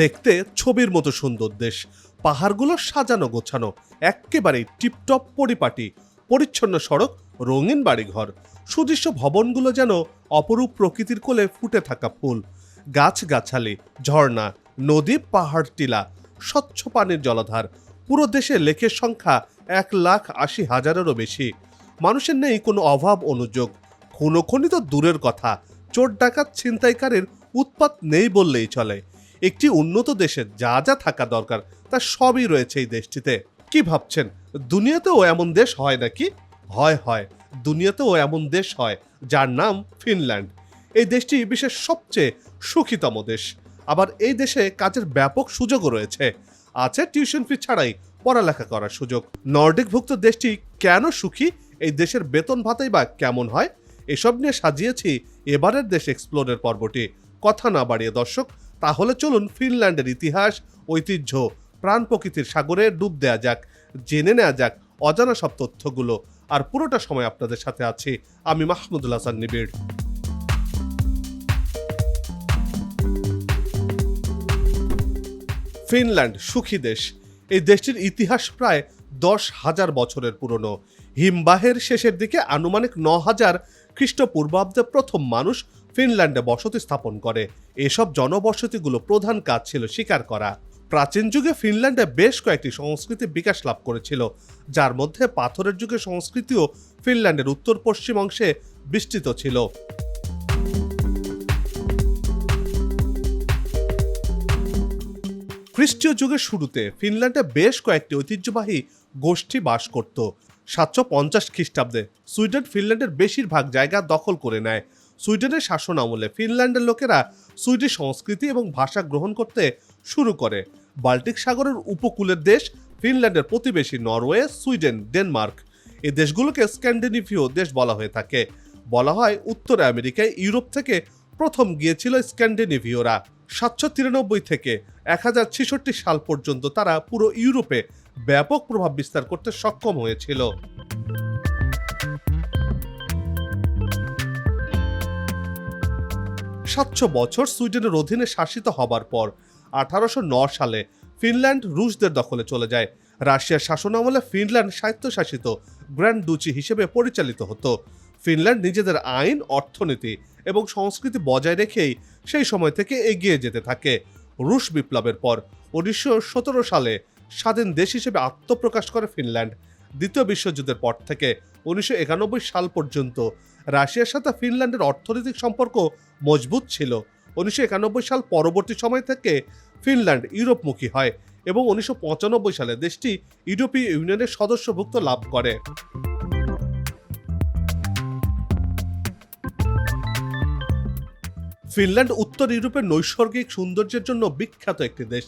দেখতে ছবির মতো সুন্দর দেশ। পাহাড়গুলো সাজানো গোছানো, এক্কেবারেই টিপটপ পরিপাটি, পরিচ্ছন্ন সড়ক, রঙিন বাড়িঘর। সুদৃশ্য ভবনগুলো যেন অপরূপ প্রকৃতির কোলে ফুটে থাকা ফুল। গাছগাছালি, ঝর্ণা, নদী, পাহাড় টিলা, স্বচ্ছ পানির জলাধার। পুরো দেশে লেখের সংখ্যা এক লাখ আশি হাজারেরও বেশি। মানুষের নেই কোনো অভাব অনুযোগ। খুনোখনি তো দূরের কথা। চোর ডাকাত ছিনতাইকারীর উৎপাত নেই বললেই চলে। একটি উন্নত দেশের যা যা থাকা দরকার, তা সবই রয়েছে এই দেশটিতে। কি ভাবছেন? দুনিয়াতেও এমন দেশ হয় নাকি? হয় হয়। দুনিয়াতেও এমন দেশ হয় যার নাম ফিনল্যান্ড। এই দেশটি বিশ্বের সবচেয়ে সুখীতম দেশ। আবার এই দেশে কাজের ব্যাপক সুযোগও রয়েছে। আছে টিউশন ফি ছাড়াই পড়ালেখা করার সুযোগ। নর্ডিকভুক্ত দেশটি কেন সুখী? এই দেশের বেতন ভাতাই বা কেমন হয়? এসব নিয়ে সাজিয়েছি এবারের দেশ এক্সপ্লোরের পর্বটি। কথা না বাড়িয়ে দর্শক তাহলে চলুন ফিনল্যান্ডের ইতিহাস, ঐতিহ্য, প্রাণ প্রকৃতির সাগরে ডুব দেয়া যাক, জেনে নেওয়া যাক অজানা সব তথ্যগুলো। আর পুরোটা সময় আপনাদের সাথে আছি আমি মাহমুদুল হাসান নিবিড়। ফিনল্যান্ড সুখী দেশ। এই দেশটির ইতিহাস প্রায় দশ হাজার বছরের পুরনো। হিমবাহের শেষের দিকে আনুমানিক ন হাজার খ্রিস্টপূর্বাব্দে প্রথম মানুষ ফিনল্যান্ডে বসতি স্থাপন করে। এসব জনবসতিগুলো প্রধান কাজ ছিল শিকার করা। প্রাচীন যুগে ফিনল্যান্ডে বেশ কয়েকটি সংস্কৃতি বিকাশ লাভ করেছিল, যার মধ্যে পাথরের যুগে সংস্কৃতিও ফিনল্যান্ডের উত্তর পশ্চিম অংশে বিস্তৃত ছিল। খ্রিস্টীয় যুগের শুরুতে ফিনল্যান্ডে বেশ কয়েকটি ঐতিহ্যবাহী গোষ্ঠী বাস করত। সাতশো পঞ্চাশ খ্রিস্টাব্দে সুইডেন ফিনল্যান্ডের বেশিরভাগ জায়গা দখল করে নেয়। সুইডেনের শাসন আমলে ফিনল্যান্ডের লোকেরা সুইডিশ সংস্কৃতি এবং ভাষা গ্রহণ করতে শুরু করে। বাল্টিক সাগরের উপকূলের দেশ, ফিনল্যান্ডের প্রতিবেশী নরওয়ে, সুইডেন, ডেনমার্ক। এই দেশগুলোকে স্ক্যান্ডিনেভীয় দেশ বলা হয়ে থাকে। বলা হয় উত্তর আমেরিকায় ইউরোপ থেকে প্রথম গিয়েছিল স্ক্যান্ডিনেভীয়রা। সাতশো তিরানব্বই থেকে এক হাজার ছেষট্টি সাল পর্যন্ত তারা পুরো ইউরোপে ব্যাপক প্রভাব বিস্তার করতে সক্ষম হয়েছিল। সাতশো বছর সুইডেনের অধীনে শাসিত হবার পর আঠারোশো সালে ফিনল্যান্ড রুশদের দখলে চলে যায়। রাশিয়ার শাসনামলে ফিনল্যান্ড স্বায়ত্তশাসিত গ্র্যান্ড দুচি হিসেবে পরিচালিত হতো। ফিনল্যান্ড নিজেদের আইন, অর্থনীতি এবং সংস্কৃতি বজায় রেখেই সেই সময় থেকে এগিয়ে যেতে থাকে। রুশ বিপ্লবের পর উনিশশো সতেরো সালে স্বাধীন দেশ হিসেবে আত্মপ্রকাশ করে ফিনল্যান্ড। দ্বিতীয় বিশ্বযুদ্ধের পর থেকে উনিশশো একানব্বই সাল পর্যন্ত রাশিয়ার সাথে ফিনল্যান্ডের অর্থনৈতিক সম্পর্ক মজবুত ছিল। উনিশশো একানব্বই সাল পরবর্তী সময় থেকে ফিনল্যান্ড ইউরোপমুখী হয় এবং উনিশশো পঁচানব্বই সালে দেশটি ইউরোপীয় ইউনিয়নের সদস্যভুক্ত লাভ করে। ফিনল্যান্ড উত্তর ইউরোপের নৈসর্গিক সৌন্দর্যের জন্য বিখ্যাত একটি দেশ।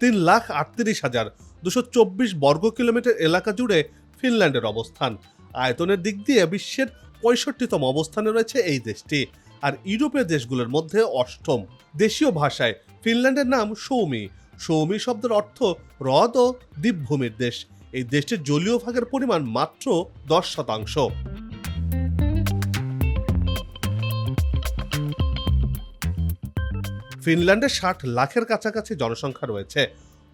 তিন লাখ আটত্রিশ হাজার দুশো চব্বিশ বর্গ কিলোমিটার এলাকা জুড়ে ফিনল্যান্ডের অবস্থান। আয়তনের দিক দিয়ে বিশ্বের পঁয়ষট্টিতম অবস্থানে রয়েছে এই দেশটি। আর ইউরোপীয় দেশগুলোর মধ্যে অষ্টম। দেশীয় ভাষায় ফিনল্যান্ডের নাম সৌমি। সৌমি শব্দের অর্থ হ্রদ ও দ্বীপভূমির দেশ। এই দেশটির জলীয় ভাগের পরিমাণ মাত্র দশ শতাংশ। ফিনল্যান্ডে ষাট লাখের কাছাকাছি জনসংখ্যা রয়েছে।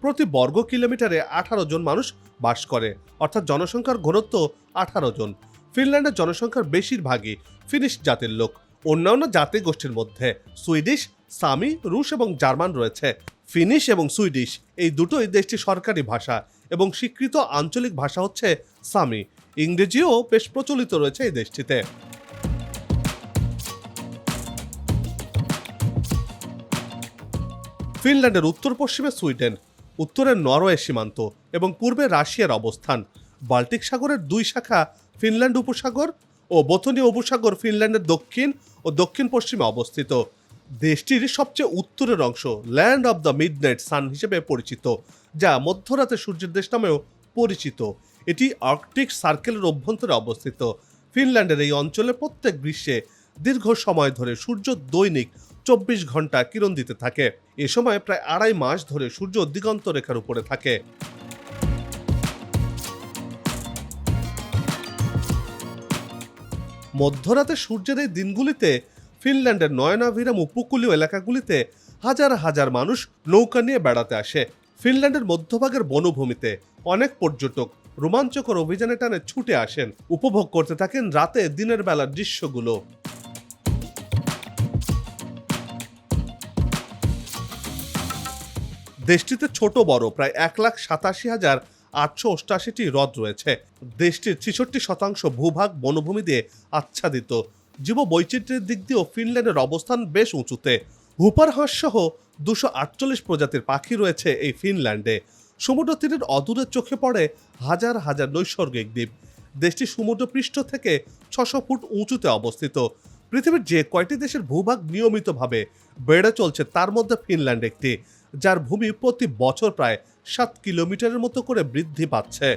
প্রতি বর্গ কিলোমিটারে আঠারো জন মানুষ বাস করে। অর্থাৎ জনসংখ্যার ঘনত্ব আঠারো জন। ফিনল্যান্ডের জনসংখ্যার বেশিরভাগই ফিনিশ জাতির লোক। অন্যান্য জাতি গোষ্ঠীর মধ্যে সুইডিশ, সামি, রুশ এবং জার্মান রয়েছে। ফিনিশ এবং সুইডিশ এই দুটোই দেশটির সরকারি ভাষা এবং স্বীকৃত আঞ্চলিক ভাষা হচ্ছে সামি। ইংরেজিও বেশ প্রচলিত রয়েছে এই দেশটিতে। ফিনল্যান্ডের উত্তর পশ্চিমে সুইডেন, উত্তরে নরওয়ে সীমান্ত এবং পূর্বে রাশিয়ার অবস্থান। বাল্টিক সাগরের দুই শাখা ফিনল্যান্ড উপসাগর ও বোথনীয় উপসাগর ফিনল্যান্ডের দক্ষিণ ও দক্ষিণ পশ্চিমে অবস্থিত। দেশটির সবচেয়ে উত্তরের অংশ land of the midnight sun হিসেবে পরিচিত, যা মধ্যরাতে সূর্যের দেশ নামেও পরিচিত। এটি আর্কটিক সার্কেলের অভ্যন্তরে অবস্থিত। ফিনল্যান্ডের এই অঞ্চলে প্রত্যেক গ্রীষ্মে দীর্ঘ সময় ধরে সূর্য দৈনিক চব্বিশ ঘণ্টা কিরণ দিতে থাকে। এ সময় প্রায় আড়াই মাস ধরে সূর্য দিগন্ত রেখার উপরে থাকে। মধ্যরাতে সূর্যের এই দিনগুলিতে ফিনল্যান্ডের নয়নাভিরাম উপকূলীয় এলাকাগুলিতে হাজার হাজার মানুষ নৌকা নিয়ে বেড়াতে আসে। ফিনল্যান্ডের মধ্যভাগের বনভূমিতে অনেক পর্যটক রোমাঞ্চকর অভিযানে টানে ছুটে আসেন। উপভোগ করতে থাকেন রাতে দিনের বেলার দৃশ্যগুলো। দেশটিতে ছোট বড়, প্রায় এক লাখ সাতাশি হাজার আটশো অষ্টাশিটি হ্রদ রয়েছে। দেশটির ছেষট্টি শতাংশ ভূভাগ বনভূমি দিয়ে আচ্ছাদিত। জীব বৈচিত্র্যের দিক দিয়েও ফিনল্যান্ডের অবস্থান বেশ উঁচুতে। হুপার হাঁস সহ দুশো আটচল্লিশ প্রজাতির পাখি রয়েছে এই ফিনল্যান্ডে। সমুদ্র তীরের অদূরে চোখে পড়ে হাজার হাজার নৈসর্গিক দ্বীপ। দেশটি সমুদ্রপৃষ্ঠ থেকে ছশো ফুট উঁচুতে অবস্থিত। পৃথিবীর যে কয়টি দেশের ভূভাগ নিয়মিতভাবে বেড়ে চলছে তার মধ্যে ফিনল্যান্ড একটি। যার ভূমি প্রতি বছর প্রায় সাত কিলোমিটারের মতো করে বৃদ্ধি পাচ্ছে।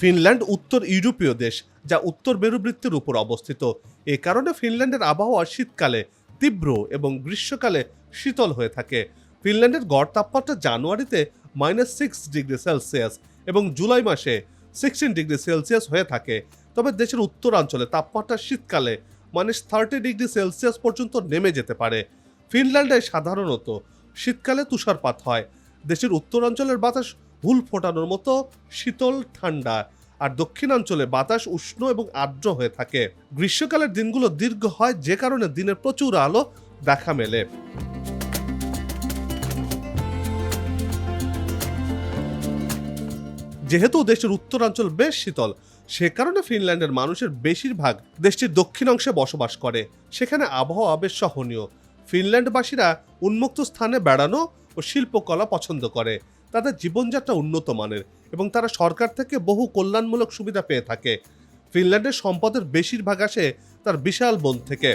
ফিনল্যান্ড উত্তর ইউরোপীয় দেশ, যা উত্তর মেরুবৃত্তের উপর অবস্থিত। এ কারণে ফিনল্যান্ডের আবহাওয়া শীতকালে তীব্র এবং গ্রীষ্মকালে শীতল হয়ে থাকে। ফিনল্যান্ডের গড় তাপমাত্রা জানুয়ারিতে মাইনাস সিক্স ডিগ্রি সেলসিয়াস এবং জুলাই মাসে সিক্সটিন ডিগ্রি সেলসিয়াস হয়ে থাকে। তবে দেশের উত্তরাঞ্চলে তাপমাত্রা শীতকালে মাইনাস থার্টি ডিগ্রি সেলসিয়াস পর্যন্ত নেমে যেতে পারে। ফিনল্যান্ডে সাধারণত শীতকালে তুষারপাত হয়। দেশের উত্তরাঞ্চলের বাতাস হুল ফোটানোর মতো শীতল ঠান্ডা আর দক্ষিণাঞ্চলে বাতাস উষ্ণ এবং আর্দ্র হয়ে থাকে। গ্রীষ্মকালের দিনগুলো দীর্ঘ হয়, যে কারণে দিনের প্রচুর আলো দেখা মেলে। যেহেতু দেশের উত্তরাঞ্চল বেশ শীতল সে কারণে ফিনল্যান্ডের মানুষের বেশিরভাগ দেশটির দক্ষিণ অংশে বসবাস করে। সেখানে আবহাওয়া বেশ সহনীয়। ফিনল্যান্ডবাসীরা উন্মুক্ত স্থানে বেড়ানো ও শিল্পকলা পছন্দ করে। তাদের জীবনযাত্রা উন্নত মানের এবং তারা সরকার থেকে বহু কল্যাণমূলক সুবিধা পেয়ে থাকে। ফিনল্যান্ডের সম্পদের বেশিরভাগ আসে তার বিশাল বন থেকে।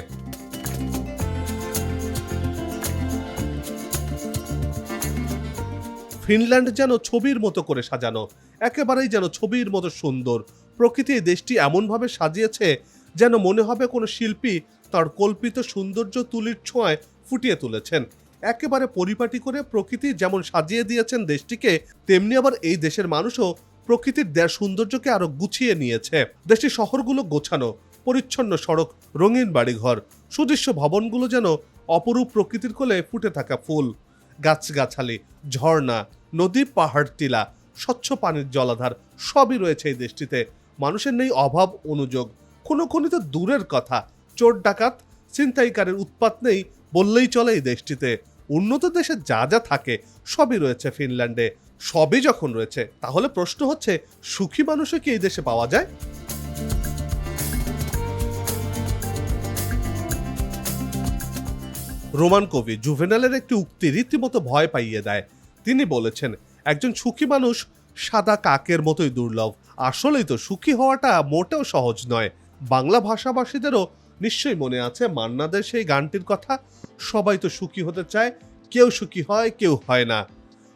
ফিনল্যান্ড যেন ছবির মতো করে সাজানো, একেবারেই যেন ছবির মতো সুন্দর প্রকৃতি দেশটি এমনভাবে সাজিয়েছে যেন মনে হবে কোনো শিল্পী তার কল্পিত সৌন্দর্য তুলির ছোঁয়ায় ফুটিয়ে তুলেছেন। একেবারে পরিপাটি করে প্রকৃতি যেমন সাজিয়ে দিয়েছেন দেশটিকে, তেমনি আবার এই দেশের মানুষও প্রকৃতির দেড় সৌন্দর্যকে আরও গুছিয়ে নিয়েছে। দেশটির শহরগুলো গোছানো, পরিচ্ছন্ন সড়ক, রঙিন বাড়িঘর, সুদৃশ্য ভবনগুলো যেন অপরূপ প্রকৃতির কোলে ফুটে থাকা ফুল, গাছগাছালি, ঝর্ণা, নদী, পাহাড়, টিলা, স্বচ্ছ পানির জলাধার সবই রয়েছে এই দেশটিতে। মানুষের নেই অভাব, অনুযোগ। কোনো কোনো তো দূরের কথা। চোর ডাকাত, ছিনতাইকারের উৎপাত নেই বললেই চলে এই দেশটিতে। উন্নত দেশে যা যা থাকে সবই রয়েছে ফিনল্যান্ডে। সবই যখন রয়েছে, তাহলে প্রশ্ন হচ্ছে, সুখী মানুষও কি এই দেশে পাওয়া যায়? রোমান কবি জুভেনালের একটি উক্তি রীতিমতো ভয় পাইয়ে দেয়। তিনি বলেছেন, একজন সুখী মানুষ সাদা কাকের মতোই দুর্লভ। আসলেই তো সুখী হওয়াটা মোটেও সহজ নয়। বাংলা ভাষাভাষীদেরও নিশ্চয়ই মনে আছে মান্নাদের সেই গানটির কথা, সবাই তো সুখী হতে চায়, কেউ সুখী হয়, কেউ হয় না।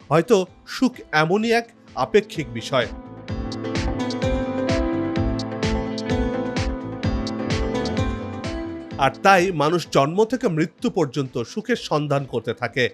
হয়তো সুখ এমনই এক আপেক্ষিক বিষয়। আর তাই মানুষ জন্ম থেকে মৃত্যু পর্যন্ত সুখের সন্ধান করতে থাকে।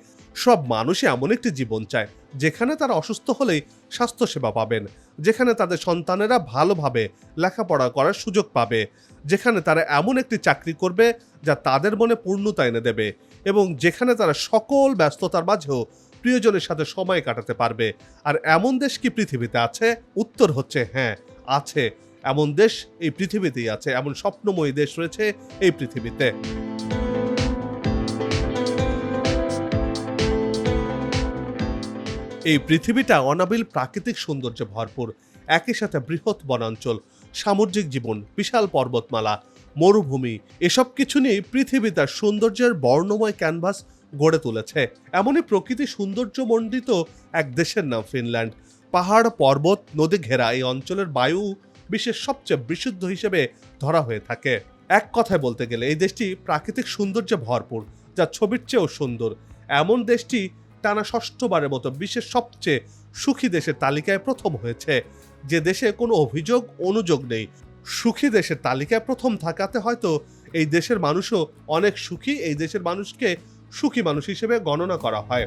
সব মানুষই এমন একটি জীবন চায়, যেখানে তারা অসুস্থ হলেই স্বাস্থ্যসেবা পাবেন, যেখানে তাদের সন্তানেরা ভালোভাবে লেখাপড়া করার সুযোগ পাবে, যেখানে তারা এমন একটি চাকরি করবে যা তাদের মনে পূর্ণতা এনে দেবে এবং যেখানে তারা সকল ব্যস্ততার মাঝেও প্রিয়জনের সাথে সময় কাটাতে পারবে। আর এমন দেশ কি পৃথিবীতে আছে? উত্তর হচ্ছে হ্যাঁ আছে। এমন দেশ এই পৃথিবীতেই আছে, এমন স্বপ্নময়ী দেশ রয়েছে এই পৃথিবীতে। এই পৃথিবীটা অনাবিল প্রাকৃতিক সৌন্দর্যে ভরপুর, একই সাথে বৃহৎ বনাঞ্চল, সামুদ্রিক জীবন, বিশাল পর্বতমালা, মরুভূমি, এসব কিছু নিয়ে পৃথিবী তার সৌন্দর্যের বর্ণময় ক্যানভাস গড়ে তুলেছে। এমনই প্রকৃতি সৌন্দর্যমণ্ডিত এক দেশের নাম ফিনল্যান্ড। পাহাড়, পর্বত, নদী ঘেরা এই অঞ্চলের বায়ু বিশ্বের সবচেয়ে বিশুদ্ধ হিসেবে ধরা হয়ে থাকে। এক কথায় বলতে গেলে এই দেশটি প্রাকৃতিক সৌন্দর্যে ভরপুর, যা ছবির চেয়েও সুন্দর। এমন দেশটি টানা ষষ্ঠবারের মতো বিশ্বের সবচেয়ে সুখী দেশের তালিকায় প্রথম হয়েছে। যে দেশে কোনো অভিযোগ, অনুযোগ নেই। সুখী দেশের তালিকায় প্রথম থাকাতে হয়তো এই দেশের মানুষও অনেক সুখী, এই দেশের মানুষকে সুখী মানুষ হিসেবে গণনা করা হয়।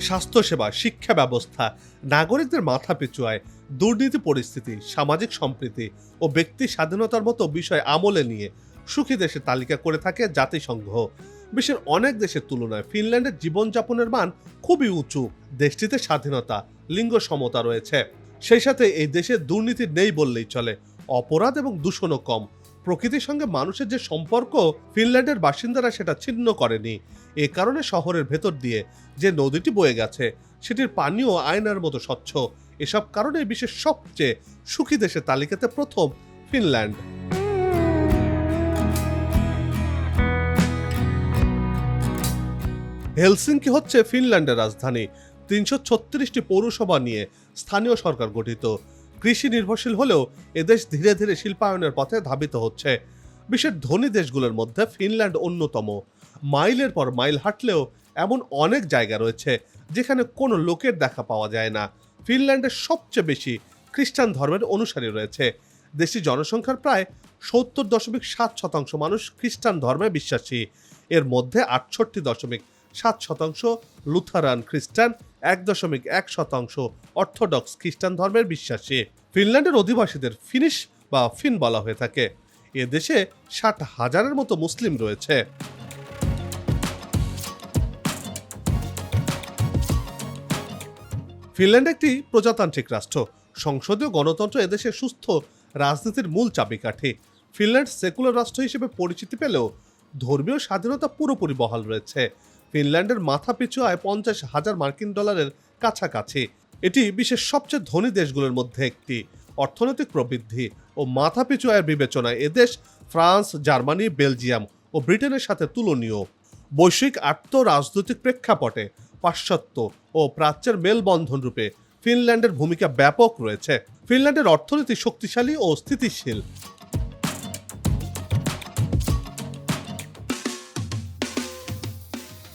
স্বাস্থ্যসেবা, শিক্ষা ব্যবস্থা, নাগরিকদের মাথা পিছুয়ায় দুর্নীতি পরিস্থিতি, সামাজিক সম্প্রীতি ও ব্যক্তি স্বাধীনতার মতো বিষয় আমলে নিয়ে সুখী দেশের তালিকা করে থাকে জাতিসংঘ। বিশ্বের অনেক দেশের তুলনায় ফিনল্যান্ডের জীবনযাপনের মান খুবই উঁচু। দেশটিতে স্বাধীনতা, লিঙ্গ সমতা রয়েছে। সেই সাথে এই দেশে দুর্নীতি নেই বললেই চলে, অপরাধ এবং দূষণও কম। প্রকৃতির সঙ্গে মানুষের যে সম্পর্ক, ফিনল্যান্ডের বাসিন্দারা সেটা ছিন্ন করেনি। এ কারণে শহরের ভেতর দিয়ে যে নদীটি বয়ে গেছে, সেটির পানীয় আয়নার মতো স্বচ্ছ। এসব কারণে বিশ্বের সবচেয়ে সুখী দেশের তালিকাতে প্রথম ফিনল্যান্ড। হেলসিঙ্কি হচ্ছে ফিনল্যান্ডের রাজধানী। তিনশো ছত্রিশটি পৌরসভা নিয়ে স্থানীয় সরকার গঠিত। কৃষি নির্ভরশীল হলেও এদেশ ধীরে ধীরে শিল্পায়নের পথে ধাবিত হচ্ছে। বিশ্বের ধনী দেশগুলোর মধ্যে ফিনল্যান্ড অন্যতম। মাইলের পর মাইল হাঁটলেও এমন অনেক জায়গা রয়েছে যেখানে কোনো লোকের দেখা পাওয়া যায় না। ফিনল্যান্ডের সবচেয়ে বেশি খ্রিস্টান ধর্মের অনুসারী রয়েছে। দেশটির জনসংখ্যার প্রায় সত্তর দশমিক সাত শতাংশ মানুষ খ্রিস্টান ধর্মে বিশ্বাসী। এর মধ্যে আটষট্টি দশমিক সাত শতাংশ, লুথারান খ্রিস্টান এক দশমিক এক শতাংশ, অর্থোডক্স খ্রিস্টান ধর্মের বিশ্বাসী। ফিনল্যান্ডের অধিবাসীদের ফিনিশ বা ফিন বলা হয়ে থাকে। এ দেশে ষাট হাজারের মতো মুসলিম রয়েছে। ফিনল্যান্ড একটি প্রজাতান্ত্রিক রাষ্ট্র। সংসদীয় গণতন্ত্র এদেশের সুস্থ রাজনীতির মূল চাবিকাঠি। ফিনল্যান্ড সেকুলার রাষ্ট্র হিসেবে পরিচিতি পেলেও ধর্মীয় স্বাধীনতা পুরোপুরি বহাল রয়েছে। ফিনল্যান্ডের মাথা পিছু আয় পঞ্চাশ হাজার মার্কিন ডলারের কাছাকাছি। এটি বিশ্বের সবচেয়ে ধনী দেশগুলোর মধ্যে একটি। অর্থনৈতিক প্রবৃদ্ধি ও মাথা পিছু আয়ের বিবেচনায় এদেশ ফ্রান্স, জার্মানি, বেলজিয়াম ও ব্রিটেনের সাথে তুলনীয়। বৈশ্বিক আত্ম রাজনৈতিক প্রেক্ষাপটে পাশ্চাত্য ও প্রাচ্যের মেলবন্ধন রূপে ফিনল্যান্ডের ভূমিকা ব্যাপক রয়েছে। ফিনল্যান্ডের অর্থনীতি শক্তিশালী ও স্থিতিশীল।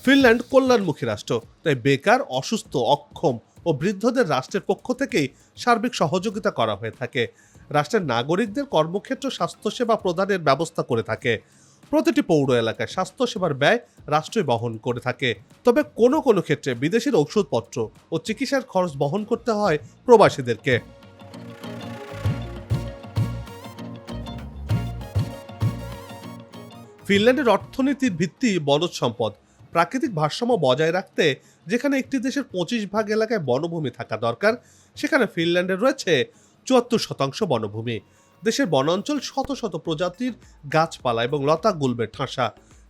ফিনল্যান্ড কল্যাণমুখী রাষ্ট্র। তাই বেকার, অসুস্থ, অক্ষম ও বৃদ্ধদের রাষ্ট্রের পক্ষ থেকেই সার্বিক সহযোগিতা করা হয়ে থাকে। রাষ্ট্রের নাগরিকদের কর্মক্ষেত্র স্বাস্থ্যসেবা প্রদানের ব্যবস্থা করে থাকে। প্রতিটি পৌর এলাকায় স্বাস্থ্যসেবার ব্যয় রাষ্ট্রই বহন করে থাকে। তবে কোনো কোনো ক্ষেত্রে বিদেশের ঔষধপত্র ও চিকিৎসার খরচ বহন করতে হয় প্রবাসীদেরকে। ফিনল্যান্ডের অর্থনীতির ভিত্তি বনজ সম্পদ। প্রাকৃতিক ভারসাম্য বজায় রাখতে যেখানে একটি দেশের পঁচিশ ভাগ এলাকায় বনভূমি থাকা দরকার, সেখানে ফিনল্যান্ডের রয়েছে চুয়াত্তর শতাংশ বনভূমি। দেশের বনাঞ্চল শত শত প্রজাতির গাছপালা এবং লতা গুল্বের ঠাঁসা।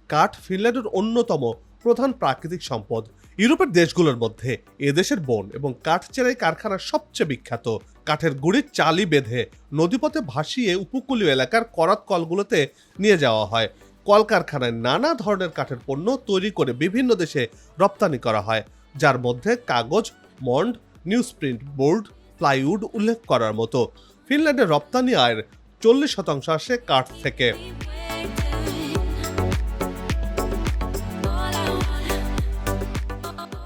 কাঠ ফিনল্যান্ডের অন্যতম প্রধান প্রাকৃতিক সম্পদ। ইউরোপের দেশগুলোর মধ্যে এদেশের বন এবং কাঠ চেরাই কারখানা সবচেয়ে বিখ্যাত। কাঠের গুড়ির চালি বেঁধে নদীপথে ভাসিয়ে উপকূলীয় এলাকার করাত কলগুলোতে নিয়ে যাওয়া হয়। কলকারখানায় নানা ধরনের কাঠের পণ্য তৈরি করে বিভিন্ন দেশে রপ্তানি করা হয়, যার মধ্যে কাগজ, মন্ড নিউজ প্রিন্ট বোর্ড, প্লাইউড উল্লেখ করার মতো। ফিনল্যান্ডের রপ্তানি আয়ের চল্লিশ শতাংশ আসে কাঠ থেকে।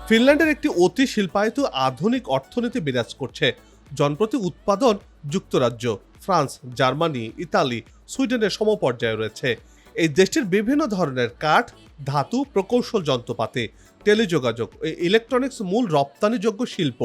ফিনল্যান্ডের একটি অতি শিল্পায়িত আধুনিক অর্থনীতি বিরাজ করছে, জনপ্রতি উৎপাদন যুক্তরাজ্য, ফ্রান্স, জার্মানি, ইতালি, সুইডেনের সমপর্যায়ে রয়েছে। এই দেশটির বিভিন্ন ধরনের কাঠ, ধাতু, প্রকৌশল যন্ত্রপাতি, টেলিযোগাযোগ ইলেকট্রনিক্স মূল রপ্তানিযোগ্য শিল্প।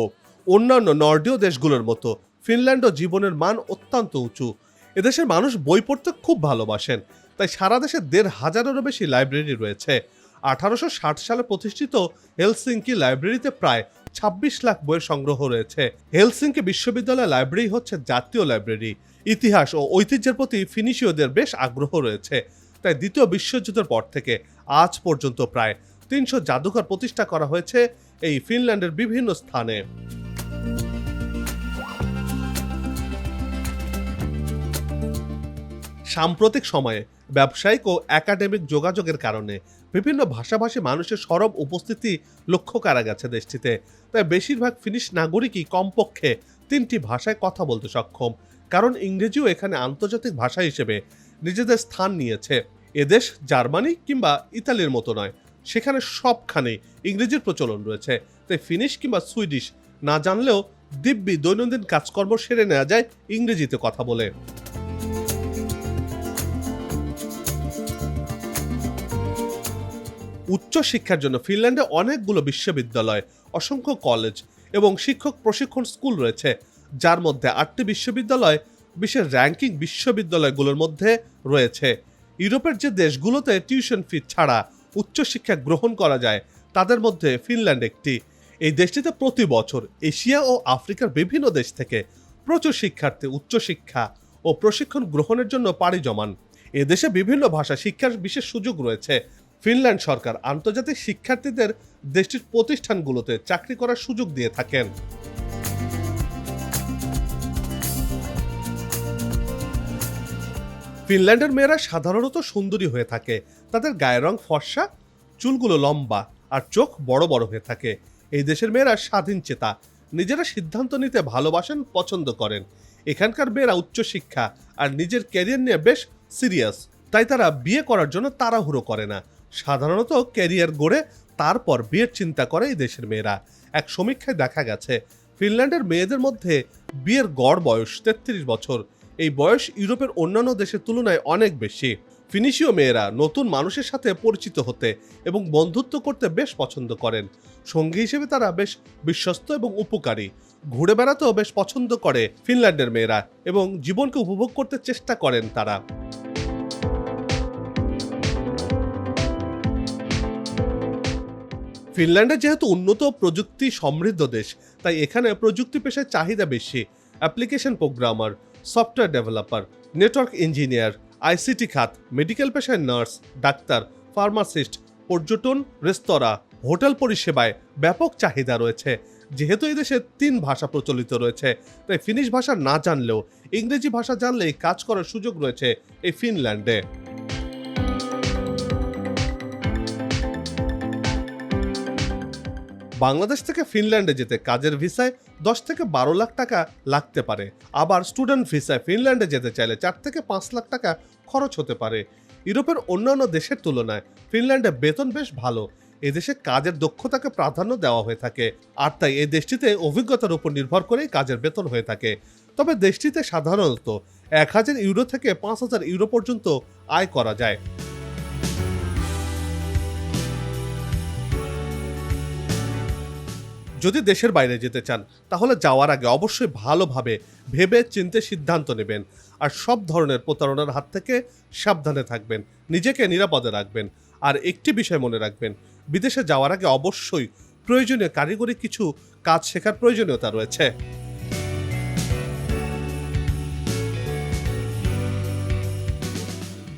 অন্যান্য নর্ডীয় দেশগুলোর মতো ফিনল্যান্ডও জীবনের মান অত্যন্ত উঁচু। এদেশের মানুষ বই পড়তে খুব ভালোবাসেন, তাই সারা দেশে দেড় হাজারেরও বেশি লাইব্রেরি রয়েছে। আঠারোশো ষাট সালে প্রতিষ্ঠিত হেলসিঙ্কি লাইব্রেরিতে প্রায় ছাব্বিশ লাখ বইয়ের সংগ্রহ রয়েছে। হেলসিঙ্কি বিশ্ববিদ্যালয় লাইব্রেরি হচ্ছে জাতীয় লাইব্রেরি। ইতিহাস ও ঐতিহ্যের প্রতি ফিনিশীয়দের বেশ আগ্রহ রয়েছে। তাই দ্বিতীয় বিশ্বযুদ্ধের পর থেকে আজ পর্যন্ত প্রায় তিনশো জাদুঘর প্রতিষ্ঠা করা হয়েছে এই ফিনল্যান্ডের বিভিন্ন স্থানে। সাম্প্রতিক সময়ে ব্যবসায়িক ও একাডেমিক যোগাযোগের কারণে বিভিন্ন ভাষাভাষী মানুষের সরব উপস্থিতি লক্ষ্য করা গেছে দেশটিতে। তাই বেশিরভাগ ফিনিশ নাগরিকই কমপক্ষে তিনটি ভাষায় কথা বলতে সক্ষম। কারণ ইংরেজিও এখানে আন্তর্জাতিক ভাষা হিসেবে নিজেদের স্থান নিয়েছে। এদেশ জার্মানি কিংবা ইতালির মতো নয়। সেখানে সবখানে ইংরেজির প্রচলন রয়েছে। তাই ফিনিশ কিংবা সুইডিশ না জানলেও দিব্যি দৈনন্দিন কাজকর্ম সেরে নেওয়া যায় ইংরেজিতে কথা বলে। উচ্চ শিক্ষার জন্য ফিনল্যান্ডে অনেকগুলো বিশ্ববিদ্যালয়, অসংখ্য কলেজ এবং শিক্ষক প্রশিক্ষণ স্কুল রয়েছে। যার মধ্যে আটটি বিশ্ববিদ্যালয় বিশ্বের র্যাঙ্কিং বিশ্ববিদ্যালয়গুলোর মধ্যে রয়েছে। ইউরোপের যে দেশগুলোতে টিউশন ফি ছাড়া উচ্চশিক্ষা গ্রহণ করা যায়, তাদের মধ্যে ফিনল্যান্ড একটি। এই দেশটিতে প্রতি বছর এশিয়া ও আফ্রিকার বিভিন্ন দেশ থেকে প্রচুর শিক্ষার্থী উচ্চশিক্ষা ও প্রশিক্ষণ গ্রহণের জন্য পাড়ি জমান। এদেশে বিভিন্ন ভাষা শিক্ষার বিশেষ সুযোগ রয়েছে। ফিনল্যান্ড সরকার আন্তর্জাতিক শিক্ষার্থীদের দেশটির প্রতিষ্ঠানগুলোতে চাকরি করার সুযোগ দিয়ে থাকেন। ফিনল্যান্ডের মেয়েরা সাধারণত সুন্দরী হয়ে থাকে। তাদের গায়ের রং ফর্সা, চুলগুলো লম্বা আর চোখ বড় বড় হয়ে থাকে। এই দেশের মেয়েরা স্বাধীন চেতা। নিজেরা সিদ্ধান্ত নিতে ভালোবাসেন, পছন্দ করেন। এখানকার মেয়েরা উচ্চশিক্ষা আর নিজের ক্যারিয়ার নিয়ে বেশ সিরিয়াস। তাই তারা বিয়ে করার জন্য তাড়াহুড়ো করে না। সাধারণত ক্যারিয়ার গড়ে তারপর বিয়ের চিন্তা করে এই দেশের মেয়েরা। এক সমীক্ষায় দেখা গেছে, ফিনল্যান্ডের মেয়েদের মধ্যে বিয়ের গড় বয়স তেত্রিশ বছর। এই বয়স ইউরোপের অন্যান্য দেশের তুলনায় অনেক বেশি। ফিনিশীয় মেয়েরা নতুন মানুষের সাথে পরিচিত হতে এবং বন্ধুত্ব করতে বেশ পছন্দ করেন। সঙ্গী হিসেবে তারা বেশ বিশ্বস্ত এবং উপকারী। ঘুরে বেড়াতেও বেশ পছন্দ করে ফিনল্যান্ডের মেয়েরা এবং জীবনকে উপভোগ করতে চেষ্টা করেন তারা। ফিনল্যান্ডে যেহেতু উন্নত প্রযুক্তি সমৃদ্ধ দেশ, তাই এখানে প্রযুক্তি পেশার চাহিদা বেশি। Application programmer software developer, network engineer, ICT খাত, মেডিকেল পেশায় নার্স, ডাক্তার, ফার্মাসিস্ট, পর্যটন, রেস্তোরাঁ, হোটেল পরিষেবায় ব্যাপক চাহিদা রয়েছে। যেহেতু এই দেশে তিন ভাষা প্রচলিত রয়েছে, তাই ফিনিশ ভাষা না জানলেও ইংরেজি ভাষা জানলেই কাজ করার সুযোগ রয়েছে এই ফিনল্যান্ডে। বাংলাদেশ থেকে ফিনল্যান্ডে যেতে কাজের ভিসায় দশ থেকে বারো লাখ টাকা লাগতে পারে। আবার স্টুডেন্ট ভিসায় ফিনল্যান্ডে যেতে চাইলে চার থেকে পাঁচ লাখ টাকা খরচ হতে পারে। ইউরোপের অন্যান্য দেশের তুলনায় ফিনল্যান্ডে বেতন বেশ ভালো। এদেশে কাজের দক্ষতাকে প্রাধান্য দেওয়া হয়ে থাকে। আর তাই এই দেশটিতে অভিজ্ঞতার উপর নির্ভর করেই কাজের বেতন হয়ে থাকে। তবে দেশটিতে সাধারণত এক হাজার ইউরো থেকে পাঁচ হাজার ইউরো পর্যন্ত আয় করা যায়। যদি দেশের বাইরে যেতে চান, তাহলে যাওয়ার আগে অবশ্যই ভালোভাবে ভেবে চিনতে সিদ্ধান্ত নেবেন। আর সব ধরনের প্রতারণার হাত থেকে সাবধানে থাকবেন, নিজেকে নিরাপদে রাখবেন। আর একটি বিষয় মনে রাখবেন, বিদেশে যাওয়ার আগে অবশ্যই প্রয়োজনীয় কারিগরি কিছু কাজ শেখার প্রয়োজনীয়তা রয়েছে।